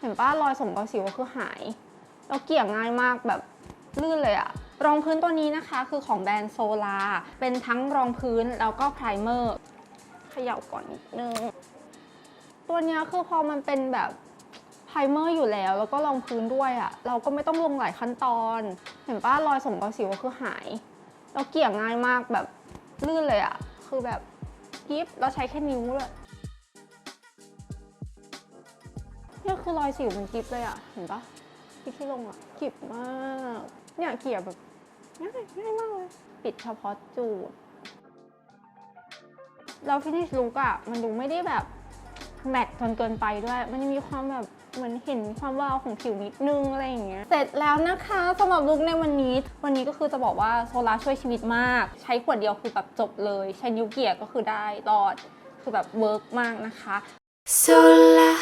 เห็นป้ารอยสมรอยสิว็คือหายแล้วเกี่ยง่ายมากแบบลื่นเลยอะรองพื้นตัวนี้นะคะคือของแบรนด์โซลาเป็นทั้งรองพื้นแล้วก็ไพรเมอร์เขย่าก่อนนิดนึง ตัวนี้คือพอมันเป็นแบบไพรเมอร์อยู่แล้ว แล้วก็รองพื้นด้วยอะเราก็ไม่ต้องลงหลายขั้นตอน เห็นป้ารอยสมรอยสิว็คือหายแล้วเกี่ยง่ายมากแบบลื่นเลยอะคือแบบกิฟเราใช้แค่นิ้วเลย เนี่ยคือรอยสิวมันกิฟเลยอะเห็นปะที่ที่ลงอะกิบมาก เนี่ยเกลี่ยแบบง่ายง่ายมากเลย ปิดเฉพาะจุดแล้วฟินิชลุกอะมันดูไม่ได้แบบแมตต์จนเกินไปด้วย มันยังมีความแบบเหมือนเห็นความวาวของผิวนิดนึงอะไรอย่างเงี้ย เสร็จแล้วนะคะสำหรับลุกในวันนี้ วันนี้ก็คือจะบอกว่าโซลาช่วยชีวิตมาก ใช้ขวดเดียวคือแบบจบเลย ใช้นิ้วเกี่ยก็คือได้รอด คือแบบเวิร์กมากนะคะ Sola,